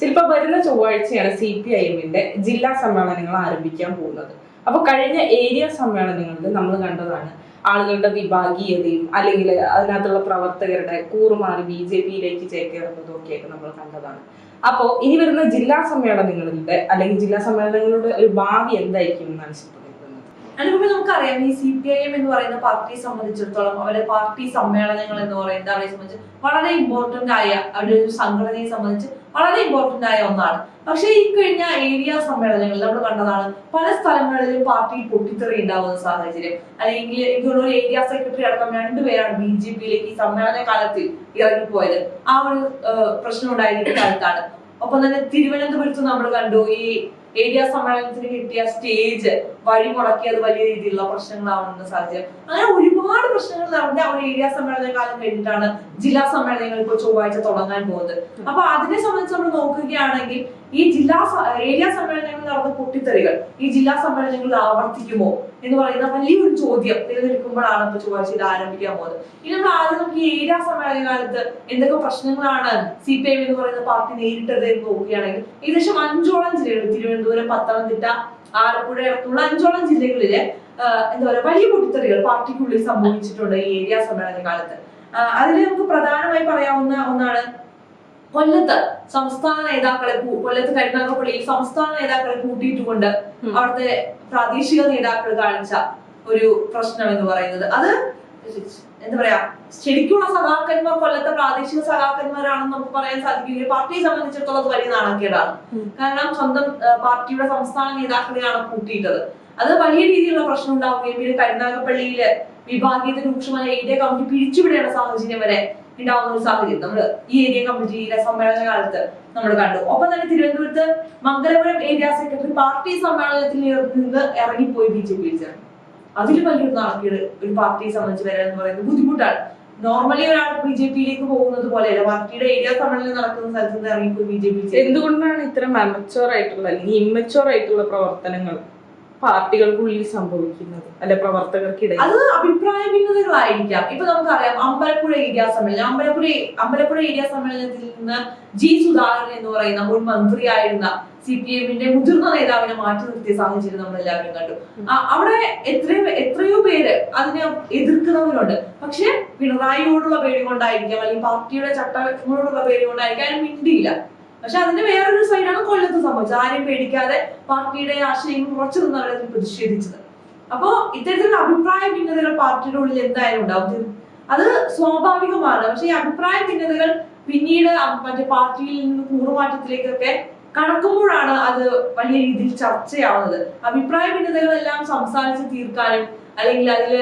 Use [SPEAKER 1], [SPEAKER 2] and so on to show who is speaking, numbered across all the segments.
[SPEAKER 1] ശില്പ വരുന്ന ചൊവ്വാഴ്ചയാണ് C P I എമ്മിന്റെ ജില്ലാ സമ്മേളനങ്ങൾ ആരംഭിക്കാൻ പോകുന്നത് അപ്പോൾ കഴിഞ്ഞ ഏരിയ സമ്മേളനങ്ങളിൽ നമ്മൾ കണ്ടതാണ് ആളുകളുടെ വിഭാഗീയതയും അല്ലെങ്കിൽ അതിനകത്തുള്ള പ്രവർത്തകരുടെ കൂറുമാറി ബി ജെ പിയിലേക്ക് ചേക്കേറുന്നതും നമ്മൾ കണ്ടതാണ് അപ്പോൾ ഇനി വരുന്ന ജില്ലാ സമ്മേളനങ്ങളുടെ അല്ലെങ്കിൽ ജില്ലാ സമ്മേളനങ്ങളുടെ ഒരു ഭാവി എന്തായിരിക്കും എന്നാണ് ശില്പ അതിനുമുമ്പ് നമുക്കറിയാം ഈ സി പി ഐ എം എന്ന് പറയുന്ന പാർട്ടിയെ സംബന്ധിച്ചിടത്തോളം അവരുടെ പാർട്ടി സമ്മേളനങ്ങൾ എന്ന് പറയുന്നത് അവരെ സംബന്ധിച്ച് വളരെ ഇമ്പോർട്ടന്റ് ആയ അവരുടെ ഒരു സംഘടനയെ സംബന്ധിച്ച് വളരെ ഇമ്പോർട്ടന്റ് ആയ ഒന്നാണ് പക്ഷേ ഈ കഴിഞ്ഞ ഏരിയ സമ്മേളനങ്ങളിൽ നമ്മൾ കണ്ടതാണ് പല സ്ഥലങ്ങളിലും പാർട്ടി പൊട്ടിത്തെറി ഉണ്ടാകുന്ന സാഹചര്യം അല്ലെങ്കിൽ എനിക്കുള്ള ഒരു ഏരിയ സെക്രട്ടറി അടക്കം രണ്ടുപേരാണ് ബി ജെ പിയിലേക്ക് ഈ സമ്മേളന കാലത്തിൽ ഇറങ്ങിപ്പോയത് ആ ഒരു പ്രശ്നം ഉണ്ടായിരുന്ന കാലത്താണ് ഒപ്പം തന്നെ തിരുവനന്തപുരത്ത് നമ്മൾ കണ്ടു ഈ ഏരിയ സമ്മേളനത്തിന് കിട്ടിയ സ്റ്റേജ് വഴി മുടക്കിയത് വലിയ രീതിയിലുള്ള പ്രശ്നങ്ങളാവുന്ന സാഹചര്യം അങ്ങനെ ഒരുപാട് പ്രശ്നങ്ങൾ നടന്ന ഒരു ഏരിയ സമ്മേളന കാലം കഴിഞ്ഞിട്ടാണ് ജില്ലാ സമ്മേളനങ്ങൾ ഇപ്പോൾ ചൊവ്വാഴ്ച തുടങ്ങാൻ പോകുന്നത് അപ്പൊ അതിനെ സംബന്ധിച്ച് നമ്മൾ നോക്കുകയാണെങ്കിൽ ഈ ജില്ലാ ഏരിയ സമ്മേളനങ്ങളിൽ നടന്ന പൊട്ടിത്തെറികൾ ഈ ജില്ലാ സമ്മേളനങ്ങളിൽ ആവർത്തിക്കുമോ എന്ന് പറയുന്ന വലിയൊരു ചോദ്യം നിലനിൽക്കുമ്പോഴാണ് നമ്മൾ ചൊവ്വാഴ്ച ഇത് ആരംഭിക്കാൻ പോകുന്നത് ഇനി നമ്മൾ ആദ്യം നമുക്ക് ഏരിയ സമ്മേളനകാലത്ത് എന്തൊക്കെ പ്രശ്നങ്ങളാണ് സി പി എം എന്ന് പറയുന്ന പാർട്ടി നേരിട്ടത് എന്ന് നോക്കുകയാണെങ്കിൽ ഏകദേശം അഞ്ചോളം ജില്ലകൾ തിരുവനന്തപുരം പത്തനംതിട്ട ആലപ്പുഴ അടക്കമുള്ള അഞ്ചോളം ജില്ലകളിലെ എന്താ പറയുക വലിയ പൊട്ടിത്തെറികൾ പാർട്ടിക്കുള്ളിൽ സംഭവിച്ചിട്ടുണ്ട് ഈ ഏരിയ സമ്മേളന കാലത്ത് അതിൽ നമുക്ക് പ്രധാനമായി പറയാവുന്ന ഒന്നാണ് കൊല്ലത്ത് സംസ്ഥാന നേതാക്കളെ കൊല്ലത്ത് കരുനാഗപ്പള്ളിയിൽ സംസ്ഥാന നേതാക്കളെ കൂട്ടിയിട്ടുകൊണ്ട് അവിടുത്തെ പ്രാദേശിക നേതാക്കൾ കാണിച്ച ഒരു പ്രശ്നം എന്ന് പറയുന്നത് അത് എന്താ പറയാ ശരിക്കുള്ള സഖാക്കന്മാർ കൊല്ലത്തെ പ്രാദേശിക സഖാക്കന്മാരാണെന്ന് നമുക്ക് പറയാൻ സാധിക്കില്ല പാർട്ടിയെ സംബന്ധിച്ചിടത്തോളം അത് വലിയ നാണക്കേടാണ് കാരണം സ്വന്തം പാർട്ടിയുടെ സംസ്ഥാന നേതാക്കളെയാണ് കൂട്ടിയിട്ടത് അത് വലിയ രീതിയിലുള്ള പ്രശ്നം ഉണ്ടാവുകയും പിന്നെ കരുനാഗപ്പള്ളിയിലെ വിഭാഗീയത രൂക്ഷമായ ഇതേ കമ്മിറ്റി പിരിച്ചുവിടേണ്ട സാഹചര്യം വരെ ഉണ്ടാവുന്ന ഒരു സാഹചര്യം നമ്മൾ ഈ ഏരിയ കമ്മിറ്റി സമ്മേളന കാലത്ത് നമ്മൾ കണ്ടു ഒപ്പം തന്നെ തിരുവനന്തപുരത്ത് മംഗലപുരം ഏരിയ സെക്രട്ടറി പാർട്ടി സമ്മേളനത്തിൽ നിന്ന് ഇറങ്ങിപ്പോയി ബി ജെ പി അതിൽ വലിയൊരു നാണക്കേട് ഒരു പാർട്ടിയെ സംബന്ധിച്ച് വരാൻ എന്ന് പറയുന്നത് ബുദ്ധിമുട്ടാണ് നോർമലി ഒരാൾ ബി ജെ പിയിലേക്ക് പോകുന്നത് പോലെയല്ല പാർട്ടിയുടെ ഏരിയ സമ്മേളനം നടക്കുന്ന സ്ഥലത്ത് നിന്ന് ഇറങ്ങിപ്പോയി ബി ജെ പി എന്തുകൊണ്ടാണ് ഇത്ര മെമച്ചോർ ആയിട്ടുള്ള അല്ലെങ്കിൽ ഇമ്മച്ചോർ ആയിട്ടുള്ള പ്രവർത്തനങ്ങൾ പാർട്ടികൾക്കുള്ളിൽ സംഭവിക്കുന്നത് അല്ലെ പ്രവർത്തകർക്കിടയിൽ അത് അഭിപ്രായ ഭിന്നതകളായിരിക്കാം ഇപ്പൊ നമുക്കറിയാം അമ്പലപ്പുഴ ഏരിയ സമ്മേളനം അമ്പലപ്പുഴ അമ്പലപ്പുഴ ഏരിയ സമ്മേളനത്തിൽ നിന്ന് ജി സുധാകരൻ എന്ന് പറയുന്ന മുൻ മന്ത്രിയായിരുന്ന സി പി എമ്മിന്റെ മുതിർന്ന നേതാവിനെ മാറ്റി നിർത്തിയ സാഹചര്യം നമ്മൾ എല്ലാവരും കണ്ടു അവിടെ എത്രയോ എത്രയോ പേര് അതിനെ എതിർക്കുന്നവരുണ്ട് പക്ഷെ പിണറായിയോടുള്ള പേടി കൊണ്ടായിരിക്കാം അല്ലെങ്കിൽ പാർട്ടിയുടെ ചട്ടങ്ങളോടുള്ള പേടി കൊണ്ടായിരിക്കാം അതിന് മിണ്ടിയില്ല പക്ഷെ അതിന്റെ വേറൊരു സൈഡാണ് കൊല്ലത്ത് സംഭവിച്ചത് ആരെയും പേടിക്കാതെ പാർട്ടിയുടെ ആശയം ഉറച്ചു നിന്ന് പ്രതിഷേധിച്ചത് അപ്പോ ഇത്തരത്തിലുള്ള അഭിപ്രായ ഭിന്നതകൾ പാർട്ടിയുടെ ഉള്ളിൽ എന്തായാലും ഉണ്ടാവും അത് സ്വാഭാവികമാണ് പക്ഷെ ഈ അഭിപ്രായ ഭിന്നതകൾ പിന്നീട് മറ്റേ പാർട്ടിയിൽ നിന്ന് കൂറുമാറ്റത്തിലേക്കൊക്കെ കടക്കുമ്പോഴാണ് അത് വലിയ രീതിയിൽ ചർച്ചയാവുന്നത് അഭിപ്രായ ഭിന്നതകളെല്ലാം സംസാരിച്ച് തീർക്കാനും അല്ലെങ്കിൽ അതിൽ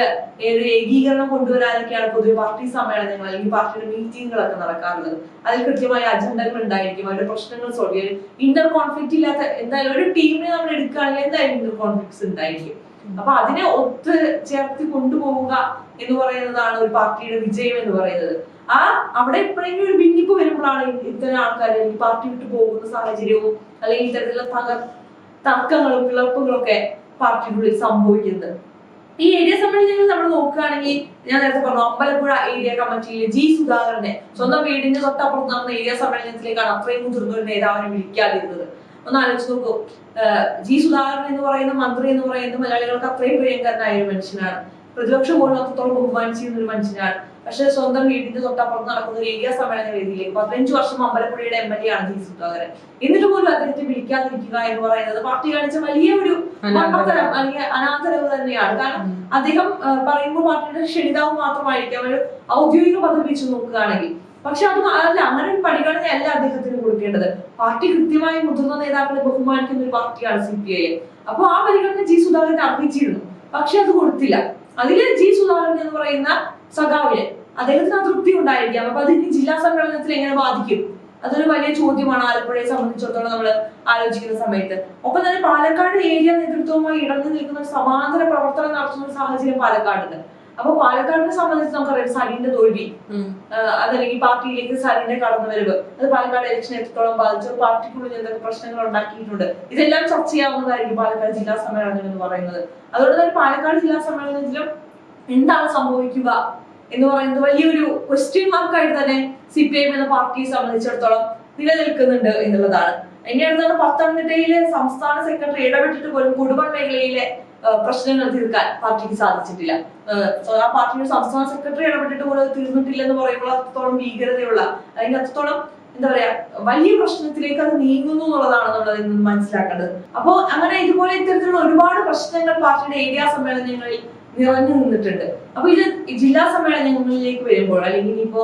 [SPEAKER 1] ഒരു ഏകീകരണം കൊണ്ടുവരാനൊക്കെയാണ് പൊതുവെ പാർട്ടി സമ്മേളനങ്ങൾ അല്ലെങ്കിൽ പാർട്ടിയുടെ മീറ്റിങ്ങുകളൊക്കെ നടക്കാറുള്ളത് അതിൽ കൃത്യമായ അജണ്ടകൾ ഉണ്ടായിരിക്കും അവരുടെ പ്രശ്നങ്ങൾ സോൾവ് ചെയ്യും ഇന്റർ കോൺഫ്ലിക്റ്റ് ഇല്ലാത്ത എന്തായാലും ഒരു ടീമിനെ നമ്മൾ എടുക്കുകയാണെങ്കിൽ എന്തായാലും ഇന്റർ കോൺഫ്ലിക്ട്സ് ഉണ്ടായിരിക്കും അപ്പൊ അതിനെ ഒത്ത് ചേർത്ത് കൊണ്ടുപോവുക എന്ന് പറയുന്നതാണ് ഒരു പാർട്ടിയുടെ വിജയം എന്ന് പറയുന്നത് ആ അവിടെ എപ്പോഴെങ്കിലും ഒരു ഭിന്നിപ്പ് വരുമ്പോഴാണ് ഇത്തരം ആൾക്കാർ പാർട്ടി വിട്ടു പോകുന്ന സാഹചര്യവും അല്ലെങ്കിൽ ഇത്തരത്തിലുള്ള തകർ തർക്കങ്ങളും പാർട്ടിയുടെ ഉള്ളിൽ സംഭവിക്കുന്നത് ഈ ഏരിയ സംബന്ധിച്ച് നമ്മൾ നോക്കുകയാണെങ്കിൽ ഞാൻ നേരത്തെ പറഞ്ഞു അമ്പലപ്പുഴ ഏരിയ കമ്മിറ്റിയിലെ ജി സുധാകരന്റെ സ്വന്തം വീടിന്റെ തൊട്ടപ്പുറത്ത് നടന്ന ഏരിയ സമ്മേളനത്തിലേക്കാണ് അത്രയും മുതിർന്ന നേതാവിനെ വിളിക്കാതിരുന്നത് ഒന്ന് ആലോചിച്ച് നോക്കൂ ജി സുധാകരൻ എന്ന് പറയുന്ന മന്ത്രി എന്ന് പറയുന്ന മലയാളികൾക്ക് അത്രയും പ്രിയങ്കരനായ ഒരു മനുഷ്യനാണ് പ്രതിപക്ഷം പോലും അത്രത്തോളം ബഹുമാനിച്ചിരുന്ന ഒരു മനുഷ്യനാണ് പക്ഷെ സ്വന്തം വീടിന്റെ തൊട്ടപ്പുറത്ത് നടക്കുന്ന ഒരു ഏരിയ സമ്മേളന വേദിയിലേക്ക് പതിനഞ്ചു വർഷം അമ്പലപ്പുഴയുടെ എം എൽ എ ആണ് ജി സുധാകരൻ എന്നിട്ട് പോലും അദ്ദേഹത്തെ വിളിക്കാതിരിക്കുക എന്ന് പറയുന്നത് പാർട്ടി കാണിച്ച വലിയ ഒരു മണ്ടത്തരം അല്ലെങ്കിൽ അനാദരവ് തന്നെയാണ് കാരണം അദ്ദേഹം പറയുമ്പോൾ പാർട്ടിയുടെ ക്ഷണിതാവ് മാത്രമായിരിക്കും അവർ ഔദ്യോഗിക പദം വെച്ച് നോക്കുകയാണെങ്കിൽ പക്ഷെ അത് അല്ല അങ്ങനെ ഒരു പരിഗണനയല്ല അദ്ദേഹത്തിന് കൊടുക്കേണ്ടത് പാർട്ടി കൃത്യമായി മുതിർന്ന നേതാക്കളെ ബഹുമാനിക്കുന്ന ഒരു പാർട്ടിയാണ് സി പി ഐ അപ്പൊ ആ പരിഗണന ജി സുധാകരൻ അർപ്പിച്ചിരുന്നു പക്ഷെ അത് കൊടുത്തില്ല അതിൽ ജി സുധാകരൻ എന്ന് പറയുന്ന സഖാവിന് അദ്ദേഹത്തിന് അതൃപ്തി ഉണ്ടായിരിക്കാം അപ്പൊ അത് ഇനി ജില്ലാ സമ്മേളനത്തിൽ എങ്ങനെ ബാധിക്കും അതൊരു വലിയ ചോദ്യമാണ് ആലപ്പുഴയെ സംബന്ധിച്ചിടത്തോളം നമ്മൾ ആലോചിക്കുന്ന സമയത്ത് ഒപ്പം തന്നെ പാലക്കാട് ഏരിയ നേതൃത്വവുമായി ഇടഞ്ഞു നിൽക്കുന്ന ഒരു സമാന്തര പ്രവർത്തനം നടത്തുന്ന ഒരു സാഹചര്യം പാലക്കാടുണ്ട് അപ്പൊ പാലക്കാടിനെ സംബന്ധിച്ച് നമുക്കറിയാം സലീന്റെ തോൽവി അതല്ലെങ്കിൽ പാർട്ടിയിലേക്ക് സലിന്റെ കടന്നുവരവ് അത് പാലക്കാട് ഇലക്ഷൻ എത്രത്തോളം ബാധിച്ചു പാർട്ടിക്കുള്ളിൽ എന്തൊക്കെ പ്രശ്നങ്ങൾ ഉണ്ടാക്കിയിട്ടുണ്ട് ഇതെല്ലാം ചർച്ച ചെയ്യാവുന്നതായിരിക്കും പാലക്കാട് ജില്ലാ സമ്മേളനം എന്ന് പറയുന്നത് അതുകൊണ്ട് തന്നെ പാലക്കാട് ജില്ലാ സമ്മേളനത്തിലും എന്താണ് സംഭവിക്കുക എന്ന് പറയുന്നത് വലിയൊരു ക്വസ്റ്റ്യൻ മാർക്കായിട്ട് തന്നെ സി പി ഐ എന്ന പാർട്ടിയെ സംബന്ധിച്ചിടത്തോളം നിലനിൽക്കുന്നുണ്ട് എന്നുള്ളതാണ് എന്നെയാണ് പത്തനംതിട്ടയിലെ സംസ്ഥാന സെക്രട്ടറി ഇടപെട്ടിട്ട് പോലും കുടുംബ മേഖലയിലെ പ്രശ്നങ്ങൾ തീർക്കാൻ പാർട്ടിക്ക് സാധിച്ചിട്ടില്ല ആ പാർട്ടിയുടെ സംസ്ഥാന സെക്രട്ടറി ഇടപെട്ടിട്ട് പോലും തീർന്നിട്ടില്ല എന്ന് പറയുമ്പോൾ അത്രത്തോളം ഭീകരതയുള്ള അല്ലെങ്കിൽ അത്രത്തോളം എന്താ പറയാ വലിയ പ്രശ്നത്തിലേക്ക് അത് നീങ്ങുന്നു എന്നുള്ളതാണ് നമ്മൾ നിന്ന് മനസ്സിലാക്കേണ്ടത് അപ്പോൾ അങ്ങനെ ഇതുപോലെ ഇത്തരത്തിലുള്ള ഒരുപാട് പ്രശ്നങ്ങൾ പാർട്ടിയുടെ ഏരിയ സമ്മേളനങ്ങളിൽ നിറഞ്ഞു നിന്നിട്ടുണ്ട് അപ്പൊ ഇത് ജില്ലാ സമ്മേളനങ്ങളിലേക്ക് വരുമ്പോൾ അല്ലെങ്കിൽ ഇപ്പോ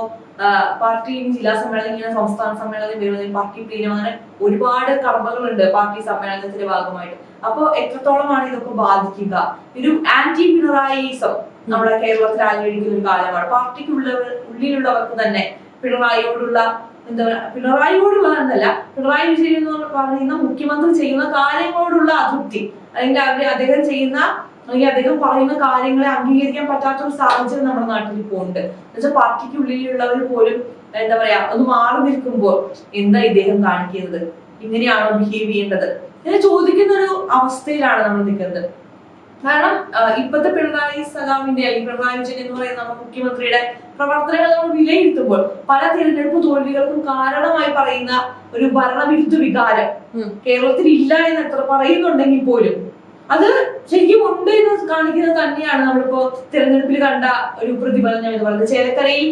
[SPEAKER 1] പാർട്ടി ജില്ലാ സമ്മേളനം ഇങ്ങനെ സംസ്ഥാന സമ്മേളനം വരുമ്പോൾ പാർട്ടി പ്രീനം അങ്ങനെ ഒരുപാട് കടമ്പകളുണ്ട് പാർട്ടി സമ്മേളനത്തിന്റെ ഭാഗമായിട്ട് അപ്പൊ എത്രത്തോളമാണ് ഇതൊക്കെ ബാധിക്കുക ഒരു ആന്റി പിണറായിസം നമ്മുടെ കേരളത്തിൽ ആഗ്രഹിക്കുന്ന ഒരു കാലമാണ് പാർട്ടിക്കുള്ളവർ ഉള്ളിലുള്ളവർക്ക് തന്നെ പിണറായിയോടുള്ള എന്താ പറയുക പിണറായിയോടുള്ള എന്നല്ല പിണറായി വിജയൻ എന്ന് പറയുന്ന മുഖ്യമന്ത്രി ചെയ്യുന്ന കാര്യങ്ങളോടുള്ള അതൃപ്തി അല്ലെങ്കിൽ അവര് അദ്ദേഹം ചെയ്യുന്ന അല്ലെങ്കിൽ അദ്ദേഹം പറയുന്ന കാര്യങ്ങളെ അംഗീകരിക്കാൻ പറ്റാത്ത ഒരു സാഹചര്യം നമ്മുടെ നാട്ടിൽ ഇപ്പോൾ ഉണ്ട് എന്നുവെച്ചാൽ പാർട്ടിക്കുള്ളിലുള്ളവർ പോലും എന്താ പറയാ ഒന്ന് മാറി നിൽക്കുമ്പോൾ എന്താ ഇദ്ദേഹം കാണിക്കുന്നത് ഇങ്ങനെയാണോ ബിഹേവ് ചെയ്യേണ്ടത് ഇങ്ങനെ ചോദിക്കുന്ന ഒരു അവസ്ഥയിലാണ് നമ്മൾ നിൽക്കുന്നത് കാരണം ഇപ്പോഴത്തെ പിണറായി സഖാവിന്റെ അല്ലെങ്കിൽ പിണറായി വിജയൻ എന്ന് പറയുന്ന നമ്മുടെ മുഖ്യമന്ത്രിയുടെ പ്രവർത്തനങ്ങൾ നമ്മൾ വിലയിരുത്തുമ്പോൾ പല തിരഞ്ഞെടുപ്പ് തോൽവികൾക്കും കാരണമായി പറയുന്ന ഒരു ഭരണവിരുദ്ധ വികാരം കേരളത്തിൽ ഇല്ല എന്ന് എത്ര പറയുന്നുണ്ടെങ്കിൽ പോലും അത് ശരിക്കും ഉണ്ട് എന്ന് കാണിക്കുന്നത് തന്നെയാണ് നമ്മളിപ്പോ തിരഞ്ഞെടുപ്പിൽ കണ്ട ഒരു പ്രതിഫലം ഞാൻ പറഞ്ഞത് ചേലക്കരയിൽ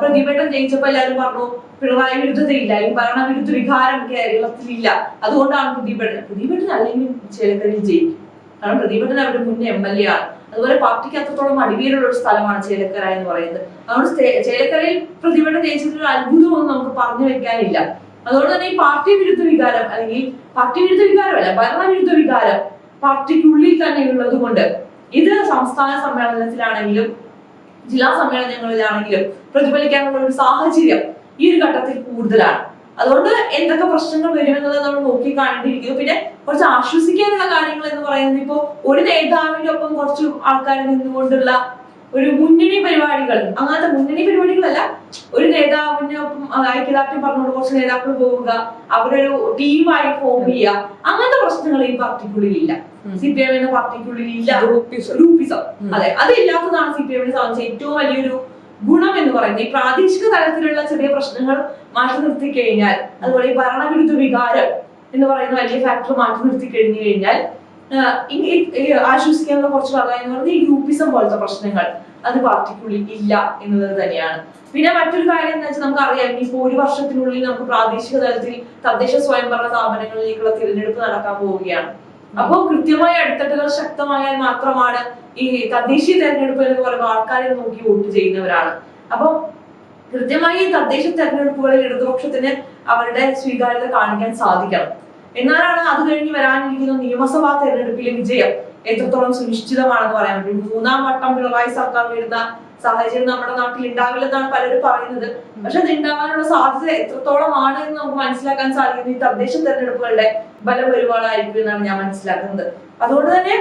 [SPEAKER 1] പ്രതിഭേട്ടം ജയിച്ചപ്പോ എല്ലാരും പറഞ്ഞു പിണറായി വിരുദ്ധതയില്ല ഈ വിരുദ്ധ വികാരം കേരളത്തിലില്ല അതുകൊണ്ടാണ് പ്രതിഭേട്ടൻ പ്രതിഭേട്ടൻ അല്ലെങ്കിൽ ചേലക്കരയിൽ ജയിക്കും കാരണം പ്രതിഭേട്ടൻ അവരുടെ മുൻ എം എൽ എ ആണ് അതുപോലെ പാർട്ടിക്ക് അത്രത്തോളം അടിവേരുള്ള ഒരു സ്ഥലമാണ് ചേലക്കര എന്ന് പറയുന്നത് അതുകൊണ്ട് ചേലക്കരയിൽ പ്രതിഭേട്ടം ജയിച്ചതിനൊരു അത്ഭുതമൊന്നും നമുക്ക് പറഞ്ഞു വെക്കാനില്ല അതുകൊണ്ട് തന്നെ ഈ പാർട്ടി വിരുദ്ധ വികാരം അല്ലെങ്കിൽ പാർട്ടി വിരുദ്ധ വികാരമല്ല വിരുദ്ധ വികാരം പാർട്ടിക്കുള്ളിൽ തന്നെ ഉള്ളത് കൊണ്ട് ഇത് സംസ്ഥാന സമ്മേളനത്തിലാണെങ്കിലും ജില്ലാ സമ്മേളനങ്ങളിലാണെങ്കിലും പ്രതിഫലിക്കാനുള്ള ഒരു സാഹചര്യം ഈ ഒരു ഘട്ടത്തിൽ കൂടുതലാണ് അതുകൊണ്ട് എന്തൊക്കെ പ്രശ്നങ്ങൾ വരുമെന്നുള്ളത് നമ്മൾ നോക്കി കാണേണ്ടിയിരിക്കുന്നു പിന്നെ കുറച്ച് ആശ്വസിക്കാനുള്ള കാര്യങ്ങൾ എന്ന് പറയുന്നത് ഇപ്പോ ഒരു നേതാവിന്റെ ഒപ്പം കുറച്ച് ആൾക്കാർ നിന്നുകൊണ്ടുള്ള ഒരു മുന്നണി പരിപാടികൾ അങ്ങനത്തെ മുന്നണി പരിപാടികളല്ല ഒരു നേതാവിന് ഐക്യദാർഢ്യം പറഞ്ഞുകൊണ്ട് കുറച്ച് നേതാക്കൾ പോവുക അവരൊരു ടീമായി ഫോം ചെയ്യുക അങ്ങനത്തെ പ്രശ്നങ്ങൾ ഈ പാർട്ടിക്കുള്ളിൽ ഇല്ല സി പി എം എന്ന പാർട്ടിക്കുള്ളിൽ ഇല്ല ഗ്രൂപ്പിസം അതെ അത് ഇല്ലാത്തതാണ് സി പി സംബന്ധിച്ച് ഏറ്റവും വലിയൊരു ഗുണം എന്ന് പറയുന്നത് ഈ പ്രാദേശിക തലത്തിലുള്ള ചെറിയ പ്രശ്നങ്ങൾ മാറ്റി നിർത്തി കഴിഞ്ഞാൽ അതുപോലെ ഈ ഭരണവിരുദ്ധ വികാരം എന്ന് പറയുന്ന വലിയ ഫാക്ടർ മാറ്റി നിർത്തി കഴിഞ്ഞു കഴിഞ്ഞാൽ ആശ്വസിക്കാനുള്ള കുറച്ച് ഭാഗം എന്ന് പറഞ്ഞാൽ ഗ്രൂപ്പിസം പോലത്തെ പ്രശ്നങ്ങൾ അത് പാർട്ടിക്കുള്ളിൽ ഇല്ല എന്നുള്ളത് തന്നെയാണ് പിന്നെ മറ്റൊരു കാര്യം എന്താ വെച്ചാൽ നമുക്ക് അറിയാം ഇപ്പോൾ ഒരു വർഷത്തിനുള്ളിൽ നമുക്ക് പ്രാദേശിക തലത്തിൽ തദ്ദേശ സ്വയംഭരണ സ്ഥാപനങ്ങളിലേക്കുള്ള തിരഞ്ഞെടുപ്പ് നടക്കാൻ പോവുകയാണ് അപ്പോൾ കൃത്യമായ അടുത്തട്ടുകൾ ശക്തമായാൽ മാത്രമാണ് ഈ തദ്ദേശീയ തെരഞ്ഞെടുപ്പ് എന്ന് പറയുമ്പോൾ ആൾക്കാരെ നോക്കി വോട്ട് ചെയ്യുന്നവരാണ് അപ്പോൾ കൃത്യമായി തദ്ദേശ തെരഞ്ഞെടുപ്പുകളിൽ ഇടതുപക്ഷത്തിന് അവരുടെ സ്വീകാര്യത കാണിക്കാൻ സാധിക്കണം എന്നാലാണ് അത് കഴിഞ്ഞ് വരാനിരിക്കുന്ന നിയമസഭാ തെരഞ്ഞെടുപ്പിലെ വിജയം എത്രത്തോളം സുനിശ്ചിതമാണെന്ന് പറയാൻ പറ്റും മൂന്നാം വട്ടം പിണറായി സർക്കാർ വരുന്ന സാഹചര്യം നമ്മുടെ നാട്ടിൽ ഉണ്ടാവില്ലെന്നാണ് പലരും പറയുന്നത് പക്ഷെ അത് ഉണ്ടാവാനുള്ള സാധ്യത ആണ് എന്ന് നമുക്ക് മനസ്സിലാക്കാൻ സാധിക്കുന്നത് ഈ തദ്ദേശ തെരഞ്ഞെടുപ്പുകളുടെ ബലം ഒരുപാടായിരിക്കും എന്നാണ് ഞാൻ മനസ്സിലാക്കുന്നത് അതുകൊണ്ട് തന്നെ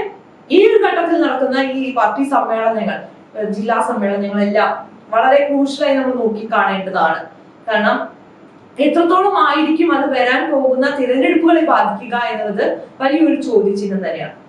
[SPEAKER 1] ഈ ഒരു ഘട്ടത്തിൽ നടക്കുന്ന ഈ പാർട്ടി സമ്മേളനങ്ങൾ ജില്ലാ സമ്മേളനങ്ങളെല്ലാം വളരെ ക്രൂഷ്യലായി നമ്മൾ നോക്കി കാണേണ്ടതാണ് കാരണം എത്രത്തോളം ആയിരിക്കും അത് വരാൻ പോകുന്ന തിരഞ്ഞെടുപ്പുകളെ ബാധിക്കുക എന്നത് വലിയൊരു ചോദ്യചിഹ്നം തന്നെയാണ്